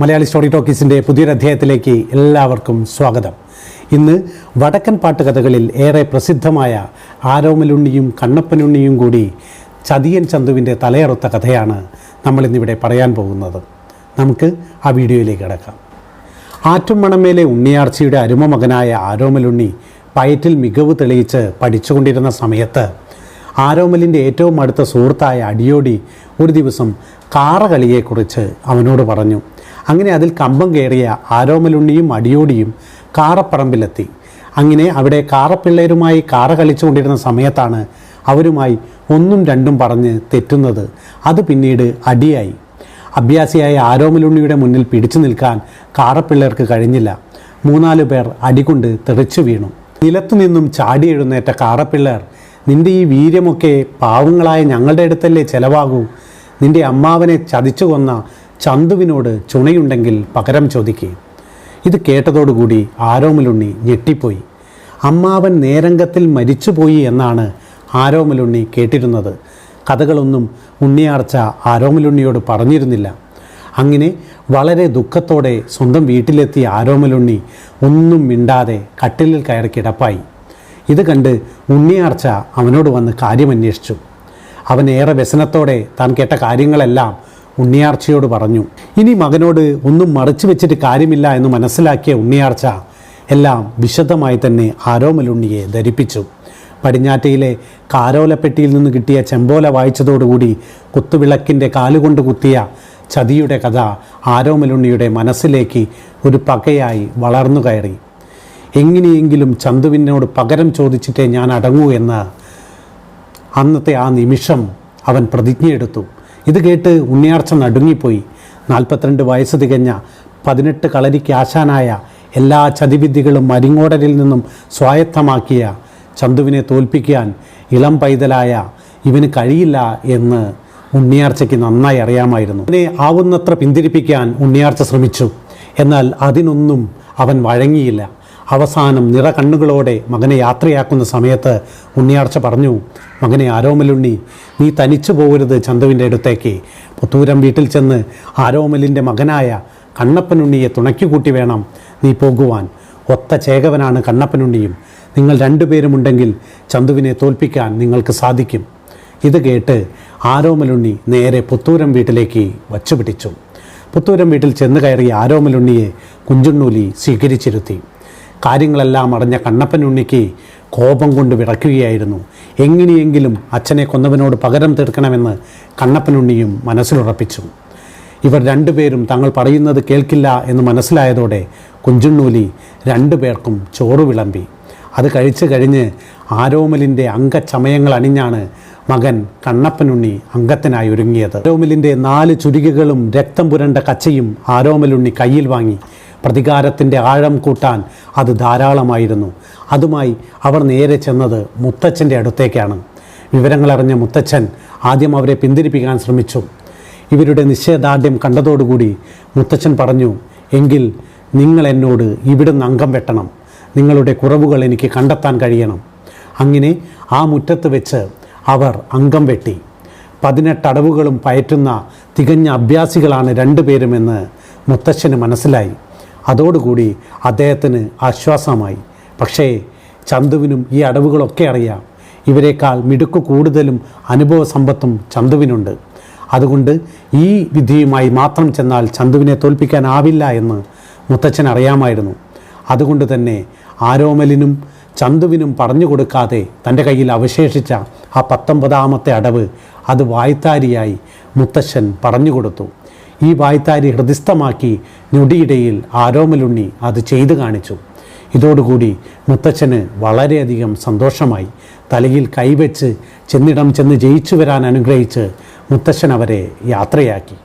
Malayali story ടോക്കീസിന്റെ പുതിയൊരു അധ്യായത്തിലേക്ക് എല്ലാവർക്കും സ്വാഗതം. ഇന്ന് വടക്കൻ പാട്ടുകഥകളിൽ ഏറെ പ്രസിദ്ധമായ ആരോമലുണ്ണിയും കണ്ണപ്പനുണ്ണിയും കൂടി ചതിയൻ ചന്തുവിന്റെ തലയറുത്ത കഥയാണ് നമ്മളിന്നിവിടെ പറയാൻ പോകുന്നത്. നമുക്ക് ആ വീഡിയോയിലേക്ക് കിടക്കാം. ആറ്റുമണമേലെ ഉണ്ണിയാർച്ചയുടെ അരുമ മകനായ ആരോമലുണ്ണി പയറ്റിൽ മികവ് തെളിയിച്ച് പഠിച്ചുകൊണ്ടിരുന്ന സമയത്ത് ആരോമലിന്റെ ഏറ്റവും അടുത്ത സുഹൃത്തായ അടിയോടി ഒരു ദിവസം കാറകളിയെക്കുറിച്ച് അവനോട് പറഞ്ഞു. അങ്ങനെ അതിൽ കമ്പം കയറിയ ആരോമലുണ്ണിയും അടിയോടിയും കാറപ്പറമ്പിലെത്തി. അങ്ങനെ അവിടെ കാറപ്പിള്ളേരുമായി കാറ കളിച്ചുകൊണ്ടിരുന്ന സമയത്താണ് അവരുമായി ഒന്നും രണ്ടും പറഞ്ഞ് തെറ്റുന്നത്. അത് പിന്നീട് അടിയായി. അഭ്യാസിയായ ആരോമലുണ്ണിയുടെ മുന്നിൽ പിടിച്ചു നിൽക്കാൻ കാറപ്പിള്ളേർക്ക് കഴിഞ്ഞില്ല. മൂന്നാൽ പേർ അടികൊണ്ട് തെറിച്ചു വീണു. നിലത്തു നിന്നും ചാടി എഴുന്നേറ്റ കാറപ്പിള്ളേർ നിന്റെ ഈ വീര്യമൊക്കെ പാവങ്ങളായ ഞങ്ങളുടെ അടുത്തല്ലേ ചെലവാകൂ? നിന്റെ അമ്മാവനെ ചതിച്ചു കൊന്ന ചന്തുവിനോട് ചുണയുണ്ടെങ്കിൽ പകരം ചോദിക്കുക ഇത് കേട്ടതോടുകൂടി ആരോമലുണ്ണി ഞെട്ടിപ്പോയി. അമ്മാവൻ നേരംഗത്തിൽ മരിച്ചുപോയി എന്നാണ് ആരോമലുണ്ണി കേട്ടിരുന്നത്. കഥകളൊന്നും ഉണ്ണിയാർച്ച ആരോമലുണ്ണിയോട് പറഞ്ഞിരുന്നില്ല. അങ്ങനെ വളരെ ദുഃഖത്തോടെ സ്വന്തം വീട്ടിലെത്തിയ ആരോമലുണ്ണി ഒന്നും മിണ്ടാതെ കട്ടിലിൽ കയറി കിടപ്പായി. ഇത് കണ്ട് ഉണ്ണിയാർച്ച അവനോട് വന്ന് കാര്യമന്വേഷിച്ചു. അവൻ ഏറെ വ്യസനത്തോടെ താൻ കേട്ട കാര്യങ്ങളെല്ലാം ഉണ്ണിയാർച്ചയോട് പറഞ്ഞു ഇനി മകനോട് ഒന്നും മറച്ചു വെച്ചിട്ട് കാര്യമില്ല എന്ന് മനസ്സിലാക്കിയ ഉണ്ണിയാർച്ച എല്ലാം വിശദമായി തന്നെ ആരോമലുണ്ണിയെ ധരിപ്പിച്ചു. പടിഞ്ഞാറ്റയിലെ കാരോലപ്പെട്ടിയിൽ നിന്ന് കിട്ടിയ ചെമ്പോല വായിച്ചതോടുകൂടി കുത്തുവിളക്കിന്റെ കാലുകൊണ്ട് കുത്തിയ ചതിയുടെ കഥ ആരോമലുണ്ണിയുടെ മനസ്സിലേക്ക് ഒരു പകയായി വളർന്നു കയറി. എങ്ങനെയെങ്കിലും ചന്തുവിനോട് പകരം ചോദിച്ചിട്ടേ ഞാൻ അടങ്ങൂ എന്ന് അന്നത്തെ ആ നിമിഷം അവൻ പ്രതിജ്ഞയെടുത്തു. ഇത് കേട്ട് ഉണ്ണിയാർച്ച നടുങ്ങിപ്പോയി. നാൽപ്പത്തിരണ്ട് വയസ്സ് തികഞ്ഞ പതിനെട്ട് കളരിക്ക് ആശാനായ എല്ലാ ചതിവിദ്യകളും മരിങ്ങോടരിൽ നിന്നും സ്വായത്തമാക്കിയ ചന്തുവിനെ തോൽപ്പിക്കാൻ ഇളം പൈതലായ ഇവന് കഴിയില്ല എന്ന് ഉണ്ണിയാർച്ചയ്ക്ക് നന്നായി അറിയാമായിരുന്നു. അതിനെ ആവുന്നത്ര പിന്തിരിപ്പിക്കാൻ ഉണ്ണിയാർച്ച ശ്രമിച്ചു. എന്നാൽ അതിനൊന്നും അവൻ വഴങ്ങിയില്ല. അവസാനം നിറ കണ്ണുകളോടെ മകനെ യാത്രയാക്കുന്ന സമയത്ത് ഉണ്ണിയാർച്ച പറഞ്ഞു മകനെ ആരോമലുണ്ണി നീ തനിച്ചു പോകരുത് ചന്തുവിന്റെ അടുത്തേക്ക്. പുത്തൂരം വീട്ടിൽ ചെന്ന് ആരോമലിന്റെ മകനായ കണ്ണപ്പനുണ്ണിയെ തുണയ്ക്കുകൂട്ടി വേണം നീ പോകുവാൻ. ഒത്ത ചേകവനാണ് കണ്ണപ്പനുണ്ണിയും. നിങ്ങൾ രണ്ടുപേരുമുണ്ടെങ്കിൽ ചന്തുവിനെ തോൽപ്പിക്കാൻ നിങ്ങൾക്ക് സാധിക്കും. ഇത് കേട്ട് ആരോമലുണ്ണി നേരെ പുത്തൂരം വീട്ടിലേക്ക് വച്ചുപിടിച്ചു. പുത്തൂരം വീട്ടിൽ ചെന്ന് കയറിയ ആരോമലുണ്ണിയെ കുഞ്ചുണ്ണൂലി സ്വീകരിച്ചിരുത്തി. കാര്യങ്ങളെല്ലാം അറിഞ്ഞ കണ്ണപ്പനുണ്ണിക്ക് കോപം കൊണ്ട് വിറയ്ക്കുകയായിരുന്നു. എങ്ങനെയെങ്കിലും അച്ഛനെ കൊന്നവനോട് പകരം തീർക്കണമെന്ന് കണ്ണപ്പനുണ്ണിയും മനസ്സിലുറപ്പിച്ചു. ഇവർ രണ്ടുപേരും തങ്ങൾ പറയുന്നത് കേൾക്കില്ല എന്ന് മനസ്സിലായതോടെ കുഞ്ചുണ്ണൂലി രണ്ടുപേർക്കും ചോറ് വിളമ്പി. അത് കഴിച്ചു കഴിഞ്ഞ് ആരോമലിന്റെ അംഗച്ചമയങ്ങൾ അണിഞ്ഞാണ് മകൻ കണ്ണപ്പനുണ്ണി അംഗത്തിനായി ഒരുങ്ങിയത്. ആരോമലിന്റെ നാല് ചുരുകകളും രക്തം പുരണ്ട കച്ചയും ആരോമലുണ്ണി കയ്യിൽ വാങ്ങി. പ്രതികാരത്തിന്റെ ആഴം കൂട്ടാൻ അത് ധാരാളമായിരുന്നു. അതുമായി അവർ നേരെ ചെന്നത് മുത്തച്ഛന്റെ അടുത്തേക്കാണ്. വിവരങ്ങളറിഞ്ഞ മുത്തച്ഛൻ ആദ്യം അവരെ പിന്തിരിപ്പിക്കാൻ ശ്രമിച്ചു. ഇവരുടെ നിശ്ചയദാർഢ്യം കണ്ടതോടുകൂടി മുത്തച്ഛൻ പറഞ്ഞു എങ്കിൽ നിങ്ങൾ എന്നോട് ഇവിടുന്ന് അംഗം വെട്ടണം. നിങ്ങളുടെ കുറവുകൾ എനിക്ക് കണ്ടെത്താൻ കഴിയണം. അങ്ങനെ ആ മുറ്റത്ത് വെച്ച് അവർ അംഗം വെട്ടി. പതിനെട്ടടവുകളും പയറ്റുന്ന തികഞ്ഞ അഭ്യാസികളാണ് രണ്ടുപേരുമെന്ന് മുത്തശ്ശന് മനസ്സിലായി. അതോടുകൂടി അദ്ദേഹത്തിന് ആശ്വാസമായി. പക്ഷേ ചന്തുവിനും ഈ അടവുകളൊക്കെ അറിയാം. ഇവരെക്കാൾ മിടുക്ക് കൂടുതലും അനുഭവ സമ്പത്തും ചന്തുവിനുണ്ട്. അതുകൊണ്ട് ഈ വിധിയുമായി മാത്രം ചെന്നാൽ ചന്തുവിനെ തോൽപ്പിക്കാനാവില്ല എന്ന് മുത്തച്ഛൻ അറിയാമായിരുന്നു. അതുകൊണ്ട് തന്നെ ആരോമലിനും ചന്തുവിനും പറഞ്ഞു കൊടുക്കാതെ തന്റെ കയ്യിൽ അവശേഷിച്ച ആ പത്തൊമ്പതാമത്തെ അടവ് അത് വായ്ത്താരിയായി മുത്തശ്ശൻ പറഞ്ഞു കൊടുത്തു. ഈ വായ്ത്താരി ഹൃദയസ്ഥമാക്കി ഞൊടിയിടയിൽ ആരോമലുണ്ണി അത് ചെയ്തു കാണിച്ചു. ഇതോടുകൂടി മുത്തച്ഛന് വളരെയധികം സന്തോഷമായി. തലയിൽ കൈവച്ച് ചെന്നിടം ചെന്ന് ജയിച്ചു വരാൻ അനുഗ്രഹിച്ച് മുത്തച്ഛൻ അവരെ യാത്രയാക്കി.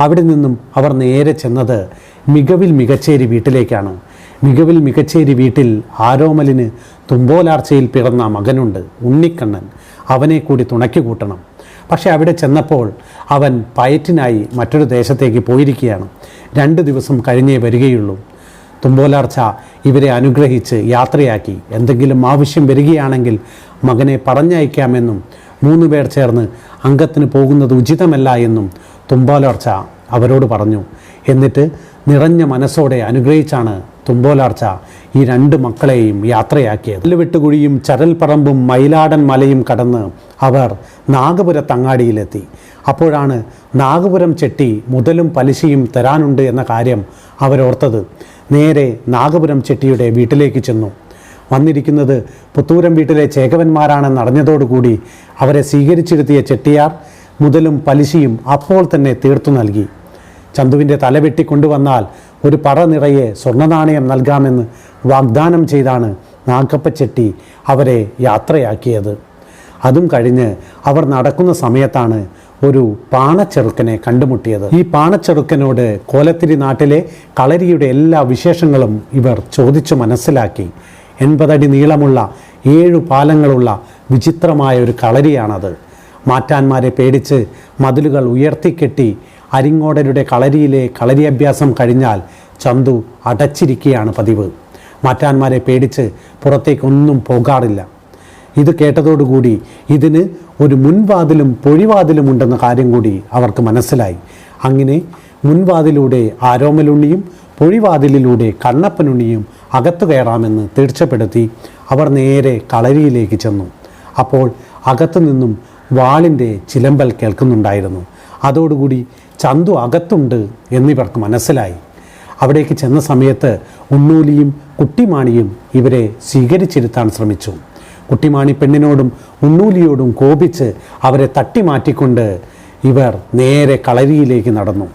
അവിടെ നിന്നും അവർ നേരെ ചെന്നത് മികവിൽ മികച്ചേരി വീട്ടിലേക്കാണ്. മികവിൽ മികച്ചേരി വീട്ടിൽ ആരോമലിന് തുമ്പോലാർച്ചയിൽ പിറന്ന മകനുണ്ട് ഉണ്ണിക്കണ്ണൻ. അവനെ കൂടി തുണയ്ക്കു കൂട്ടണം. പക്ഷേ അവിടെ ചെന്നപ്പോൾ അവൻ പയറ്റിനായി മറ്റൊരു ദേശത്തേക്ക് പോയിരിക്കുകയാണ്. രണ്ട് ദിവസം കഴിഞ്ഞേ വരികയുള്ളൂ. തുമ്പോലാർച്ച ഇവരെ അനുഗ്രഹിച്ച് യാത്രയാക്കി. എന്തെങ്കിലും ആവശ്യം വരികയാണെങ്കിൽ മകനെ പറഞ്ഞയക്കാമെന്നും മൂന്ന് പേർ ചേർന്ന് അംഗത്തിന് പോകുന്നത് ഉചിതമല്ല എന്നും തുമ്പോലാർച്ച അവരോട് പറഞ്ഞു. എന്നിട്ട് നിറഞ്ഞ മനസ്സോടെ അനുഗ്രഹിച്ചാണ് തുമ്പോലാർച്ച ഈ രണ്ട് മക്കളെയും യാത്രയാക്കിയത്. കല്ലുവെട്ടുകുഴിയും ചരൽപ്പറമ്പും മയിലാടൻ മലയും കടന്ന് അവർ നാഗപുരത്തങ്ങാടിയിലെത്തി. അപ്പോഴാണ് നാഗപുരം ചെട്ടി മുതലും പലിശയും തരാനുണ്ട് എന്ന കാര്യം അവരോർത്തത്. നേരെ നാഗപുരം ചെട്ടിയുടെ വീട്ടിലേക്ക് ചെന്നു. വന്നിരിക്കുന്നത് പുത്തൂരം വീട്ടിലെ ചേകവന്മാരാണെന്ന് അറിഞ്ഞതോടുകൂടി അവരെ സ്വീകരിച്ചിരുത്തിയ ചെട്ടിയാർ മുതലും പലിശയും അപ്പോൾ തന്നെ തീർത്തു നൽകി. ചന്തുവിന്റെ തല വെട്ടിക്കൊണ്ടുവന്നാൽ ഒരു പറ നിറയെ സ്വർണനാണയം നൽകാമെന്ന് വാഗ്ദാനം ചെയ്താണ് നാഗപ്പച്ചെട്ടി അവരെ യാത്രയാക്കിയത്. അതും കഴിഞ്ഞ് അവർ നടക്കുന്ന സമയത്താണ് ഒരു പാണച്ചെറുക്കനെ കണ്ടുമുട്ടിയത്. ഈ പാണച്ചെറുക്കനോട് കോലത്തിരി നാട്ടിലെ കളരിയുടെ എല്ലാ വിശേഷങ്ങളും ഇവർ ചോദിച്ചു മനസ്സിലാക്കി. എൺപതടി നീളമുള്ള ഏഴു പാലങ്ങളുള്ള വിചിത്രമായ ഒരു കളരിയാണത്. മാറ്റാന്മാരെ പേടിച്ച് മതിലുകൾ ഉയർത്തിക്കെട്ടി അരിങ്ങോടരുടെ കളരിയിലെ കളരി അഭ്യാസം കഴിഞ്ഞാൽ ചന്തു അടച്ചിരിക്കുകയാണ് പതിവ്. മാറ്റാന്മാരെ പേടിച്ച് പുറത്തേക്കൊന്നും പോകാറില്ല. ഇത് കേട്ടതോടുകൂടി ഇതിന് ഒരു മുൻവാതിലും പൊഴിവാതിലും ഉണ്ടെന്ന കാര്യം കൂടി അവർക്ക് മനസ്സിലായി. അങ്ങനെ മുൻവാതിലൂടെ ആരോമലുണ്ണിയും പൊഴിവാതിലിലൂടെ കണ്ണപ്പനുണ്ണിയും അകത്തു കയറാമെന്ന് തീർച്ചപ്പെടുത്തി അവർ നേരെ കളരിയിലേക്ക് ചെന്നു. അപ്പോൾ അകത്തു നിന്നും വാളിന്റെ ചിലമ്പൽ കേൾക്കുന്നുണ്ടായിരുന്നു. അതോടുകൂടി ചന്തു അകത്തുണ്ട് എന്നിവർക്ക് മനസ്സിലായി. അവിടേക്ക് ചെന്ന സമയത്ത് ഉണ്ണൂലിയും കുട്ടിമാണിയും ഇവരെ സ്വീകരിച്ചിരുത്താൻ ശ്രമിച്ചു. കുട്ടിമാണി പെണ്ണിനോടും ഉണ്ണൂലിയോടും കോപിച്ച് അവരെ തട്ടിമാറ്റിക്കൊണ്ട് ഇവർ നേരെ കളരിയിലേക്ക് നടന്നു.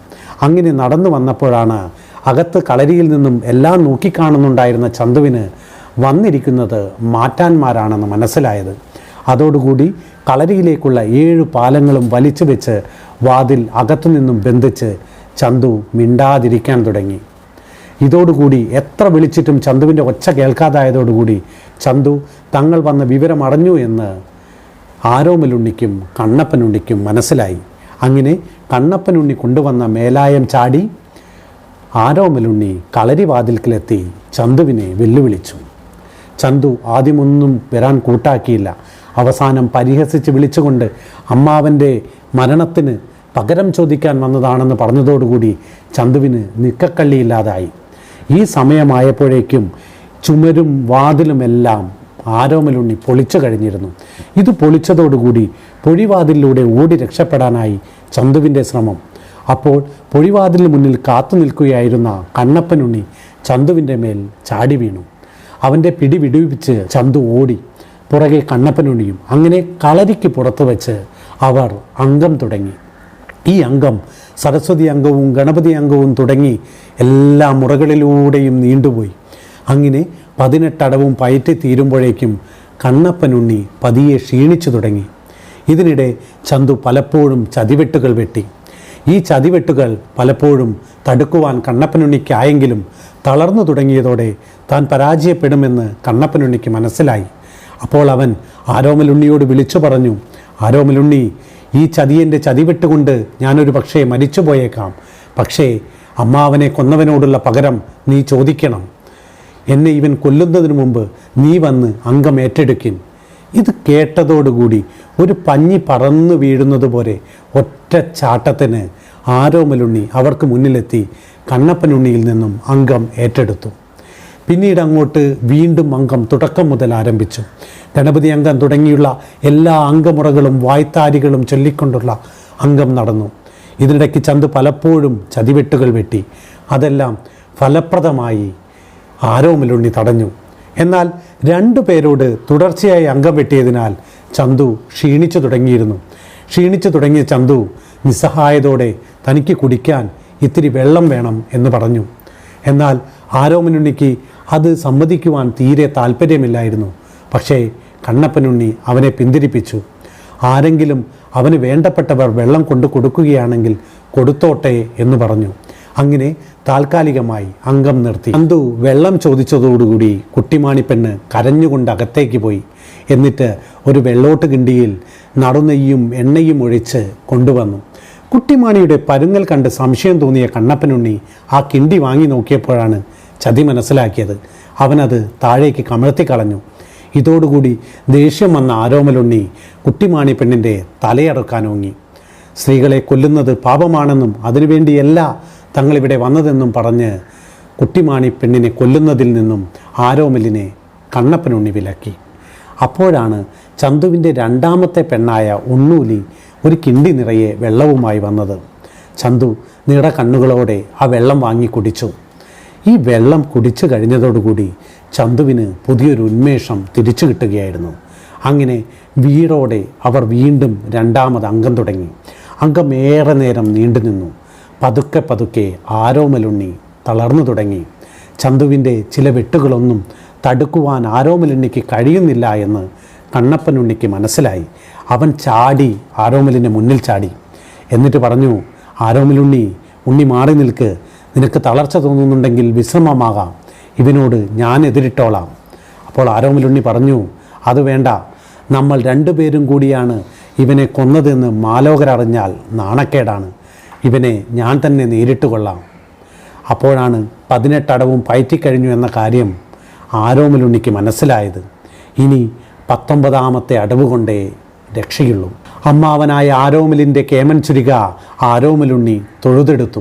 അങ്ങനെ നടന്നു വന്നപ്പോഴാണ് അകത്ത് കളരിയിൽ നിന്നും എല്ലാം നോക്കിക്കാണുന്നുണ്ടായിരുന്ന ചന്തുവിന് വന്നിരിക്കുന്നത് മാറ്റാന്മാരാണെന്ന് മനസ്സിലായത്. അതോടുകൂടി കളരിയിലേക്കുള്ള ഏഴ് പാലങ്ങളും വലിച്ചു വെച്ച് വാതിൽ അകത്തുനിന്നും ബന്ധിച്ച് ചന്തു മിണ്ടാതിരിക്കാൻ തുടങ്ങി. ഇതോടുകൂടി എത്ര വിളിച്ചിട്ടും ചന്തുവിന്റെ ഒച്ച കേൾക്കാതായതോടുകൂടി ചന്തു തങ്ങൾ വന്ന വിവരം അറിഞ്ഞു എന്ന് ആരോമലുണ്ണിക്കും കണ്ണപ്പനുണ്ണിക്കും മനസ്സിലായി. അങ്ങനെ കണ്ണപ്പനുണ്ണി കൊണ്ടുവന്ന മേലായം ചാടി ആരോമലുണ്ണി കളരിവാതിൽക്കിലെത്തി ചന്തുവിനെ വെല്ലുവിളിച്ചു. ചന്തു ആദ്യമൊന്നും വരാൻ കൂട്ടാക്കിയില്ല. അവസാനം പരിഹസിച്ച് വിളിച്ചുകൊണ്ട് അമ്മാവന്റെ മരണത്തിന് പകരം ചോദിക്കാൻ വന്നതാണെന്ന് പറഞ്ഞതോടുകൂടി ചന്തുവിന് നിക്കക്കള്ളിയില്ലാതായി. ഈ സമയമായപ്പോഴേക്കും ചുമരും വാതിലുമെല്ലാം ആരോമലുണ്ണി പൊളിച്ചു കഴിഞ്ഞിരുന്നു. ഇത് പൊളിച്ചതോടുകൂടി പൊഴിവാതിലിലൂടെ ഓടി രക്ഷപ്പെടാനായി ചന്തുവിന്റെ ശ്രമം. അപ്പോൾ പൊഴിവാതിലിന് മുന്നിൽ കാത്തു നിൽക്കുകയായിരുന്ന കണ്ണപ്പനുണ്ണി ചന്തുവിന്റെ മേൽ ചാടി വീണു. അവന്റെ പിടി വിടുവിപ്പിച്ച് ചന്തു ഓടി പുറകെ കണ്ണപ്പനുണിയും അങ്ങനെ കളരിക്ക് പുറത്തു വെച്ച് അവർ അംഗം തുടങ്ങി. ഈ അംഗം സരസ്വതി അംഗവും ഗണപതി അംഗവും തുടങ്ങി എല്ലാ മുറകളിലൂടെയും നീണ്ടുപോയി. അങ്ങനെ പതിനെട്ടടവും പയറ്റി തീരുമ്പോഴേക്കും കണ്ണപ്പനുണ്ണി പതിയെ ക്ഷീണിച്ചു തുടങ്ങി. ഇതിനിടെ ചന്തു പലപ്പോഴും ചതിവെട്ടുകൾ വെട്ടി. ഈ ചതിവെട്ടുകൾ പലപ്പോഴും തടുക്കുവാൻ കണ്ണപ്പനുണ്ണിക്കായെങ്കിലും തളർന്നു തുടങ്ങിയതോടെ താൻ പരാജയപ്പെടുമെന്ന് കണ്ണപ്പനുണ്ണിക്ക് മനസ്സിലായി. അപ്പോൾ അവൻ ആരോമലുണ്ണിയോട് വിളിച്ചു പറഞ്ഞു ആരോമലുണ്ണി ഈ ചതിയന്റെ ചതിവിട്ടുകൊണ്ട് ഞാനൊരു പക്ഷേ മരിച്ചു പോയേക്കാം പക്ഷേ അമ്മാവനെ കൊന്നവനോടുള്ള പകരം നീ ചോദിക്കണം. എന്നെ ഇവൻ കൊല്ലുന്നതിന് മുമ്പ് നീ വന്ന് അംഗം ഏറ്റെടുക്കിൻ. ഇത് കേട്ടതോടുകൂടി ഒരു പഞ്ഞി പറന്നു വീഴുന്നത് പോലെ ഒറ്റ ചാട്ടത്തിന് ആരോമലുണ്ണി അവർക്ക് മുന്നിലെത്തി കണ്ണപ്പനുണ്ണിയിൽ നിന്നും അംഗം ഏറ്റെടുത്തു. പിന്നീട് അങ്ങോട്ട് വീണ്ടും അംഗം തുടക്കം മുതൽ ആരംഭിച്ചു. ഗണപതി അംഗം തുടങ്ങിയുള്ള എല്ലാ അംഗമുറകളും വായ്ത്താരികളും ചൊല്ലിക്കൊണ്ടുള്ള അംഗം നടന്നു. ഇതിനിടയ്ക്ക് ചന്ത് പലപ്പോഴും ചതിവെട്ടുകൾ വെട്ടി. അതെല്ലാം ഫലപ്രദമായി ആരോമിലുണ്ണി തടഞ്ഞു. എന്നാൽ രണ്ടു പേരോട് തുടർച്ചയായി അംഗം വെട്ടിയതിനാൽ ചന്തു ക്ഷീണിച്ചു തുടങ്ങിയിരുന്നു. ക്ഷീണിച്ചു തുടങ്ങിയ ചന്തു നിസ്സഹായതോടെ തനിക്ക് കുടിക്കാൻ ഇത്തിരി വെള്ളം വേണം എന്ന് പറഞ്ഞു. എന്നാൽ ആരോമനുണ്ണിക്ക് അത് സമ്മതിക്കുവാൻ തീരെ താല്പര്യമില്ലായിരുന്നു പക്ഷേ കണ്ണപ്പനുണ്ണി അവനെ പിന്തിരിപ്പിച്ചു. ആരെങ്കിലും അവന് വേണ്ടപ്പെട്ടവർ വെള്ളം കൊണ്ടു കൊടുക്കുകയാണെങ്കിൽ കൊടുത്തോട്ടെ എന്ന് പറഞ്ഞു. അങ്ങനെ താൽക്കാലികമായി അംഗം നിർത്തി. അന്തു വെള്ളം ചോദിച്ചതോടുകൂടി കുട്ടിമാണിപ്പെണ്ണ് കരഞ്ഞുകൊണ്ട് അകത്തേക്ക് പോയി. എന്നിട്ട് ഒരു വെള്ളോട്ട് കിണ്ടിയിൽ നടുനെയ്യും എണ്ണയും ഒഴിച്ച് കൊണ്ടുവന്നു. കുട്ടിമാണിയുടെ പരുങ്ങൽ കണ്ട് സംശയം തോന്നിയ കണ്ണപ്പനുണ്ണി ആ കിണ്ടി വാങ്ങി നോക്കിയപ്പോഴാണ് ചതി മനസ്സിലാക്കിയത്. അവനത് താഴേക്ക് കമഴ്ത്തിക്കളഞ്ഞു ഇതോടുകൂടി ദേഷ്യം വന്ന ആരോമലുണ്ണി കുട്ടിമാണി പെണ്ണിന്റെ തലയടക്കാനോങ്ങി സ്ത്രീകളെ കൊല്ലുന്നത് പാപമാണെന്നും അതിനുവേണ്ടിയല്ല തങ്ങളിവിടെ വന്നതെന്നും പറഞ്ഞ് കുട്ടിമാണി പെണ്ണിനെ കൊല്ലുന്നതിൽ നിന്നും ആരോമലിനെ കണ്ണപ്പനുണ്ണി വിലക്കി. അപ്പോഴാണ് ചന്തുവിന്റെ രണ്ടാമത്തെ പെണ്ണായ ഉണ്ണൂലി ഒരു കിണ്ടി നിറയെ വെള്ളവുമായി വന്നത്. ചന്തു നിറ കണ്ണുകളോടെ ആ വെള്ളം വാങ്ങി കുടിച്ചു. ഈ വെള്ളം കുടിച്ചു കഴിഞ്ഞതോടുകൂടി ചന്തുവിന് പുതിയൊരു ഉന്മേഷം തിരിച്ചു കിട്ടുകയായിരുന്നു. അങ്ങനെ വീടോടെ അവർ വീണ്ടും രണ്ടാമത് അംഗം തുടങ്ങി. അംഗം ഏറെ നേരം നീണ്ടു നിന്നു. പതുക്കെ പതുക്കെ ആരോമലുണ്ണി തളർന്നു തുടങ്ങി. ചന്തുവിന്റെ ചില വെട്ടുകളൊന്നും തടുക്കുവാൻ ആരോമലുണ്ണിക്ക് കഴിയുന്നില്ല എന്ന് കണ്ണപ്പനുണ്ണിക്ക് മനസ്സിലായി. അവൻ ചാടി ആരോമലിന്റെ മുന്നിൽ ചാടി. എന്നിട്ട് പറഞ്ഞു ആരോമലുണ്ണി ഉണ്ണി മാറി നിൽക്ക്. നിനക്ക് തളർച്ച തോന്നുന്നുണ്ടെങ്കിൽ വിശ്രമമാകാം. ഇവനോട് ഞാൻ എതിരിട്ടോളാം. അപ്പോൾ ആരോമലുണ്ണി പറഞ്ഞു അത് വേണ്ട. നമ്മൾ രണ്ടുപേരും കൂടിയാണ് ഇവനെ കൊന്നതെന്ന് മാലോകർ അറിഞ്ഞാൽ നാണക്കേടാണ്. ഇവനെ ഞാൻ തന്നെ നേരിട്ട് കൊള്ളാം. അപ്പോഴാണ് പതിനെട്ടടവും പയറ്റിക്കഴിഞ്ഞു എന്ന കാര്യം ആരോമലുണ്ണിക്ക് മനസ്സിലായത്. ഇനി പത്തൊമ്പതാമത്തെ അടവ് കൊണ്ടേ രക്ഷയുള്ളൂ. അമ്മാവനായ ആരോമലിന്റെ കേമൻ ചുരിക ആരോമലുണ്ണി തൊഴുതെടുത്തു.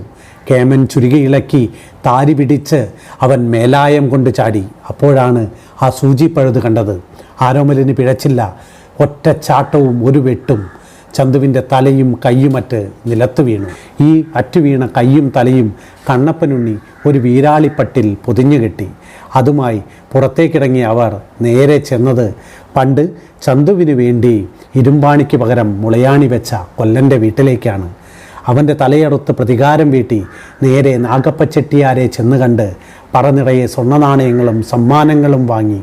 കേമൻ ചുരുകി ഇളക്കി താരി പിടിച്ച് അവൻ മേലായം കൊണ്ട് ചാടി. അപ്പോഴാണ് ആ സൂചിപ്പഴുത് കണ്ടത്. ആരോമലിന് പിഴച്ചില്ല. ഒറ്റ ചാട്ടവും ഒരു വെട്ടും. ചന്തുവിന്റെ തലയും കയ്യുമറ്റ് നിലത്ത് വീണു. ഈ അറ്റു വീണ കയ്യും തലയും കണ്ണപ്പനുണ്ണി ഒരു വീരാളിപ്പട്ടിൽ പൊതിഞ്ഞു കെട്ടി. അതുമായി പുറത്തേക്കിറങ്ങിയ അവർ നേരെ ചെന്നത് പണ്ട് ചന്തുവിന് വേണ്ടി ഇരുമ്പാണിക്ക് പകരം മുളയാണി വെച്ച കൊല്ലന്റെ വീട്ടിലേക്കാണ്. അവന്റെ തലയെടുത്ത് പ്രതികാരം വീട്ടി നേരെ നാഗപ്പച്ചെട്ടിയാരെ ചെന്ന് കണ്ട് പറനിറയെ സ്വർണനാണയങ്ങളും സമ്മാനങ്ങളും വാങ്ങി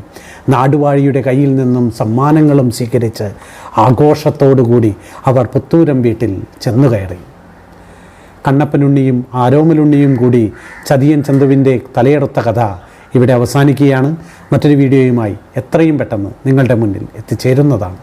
നാടുവാഴിയുടെ കയ്യിൽ നിന്നും സമ്മാനങ്ങളും സ്വീകരിച്ച് ആഘോഷത്തോടുകൂടി അവർ പുത്തൂരം വീട്ടിൽ ചെന്നു കയറി. കണ്ണപ്പനുണ്ണിയും ആരോമലുണ്ണിയും കൂടി ചതിയൻ ചന്തുവിന്റെ തലയെടുത്ത കഥ ഇവിടെ അവസാനിക്കുകയാണ്. മറ്റൊരു വീഡിയോയുമായി എത്രയും പെട്ടെന്ന് നിങ്ങളുടെ മുന്നിൽ എത്തിച്ചേരുന്നതാണ്.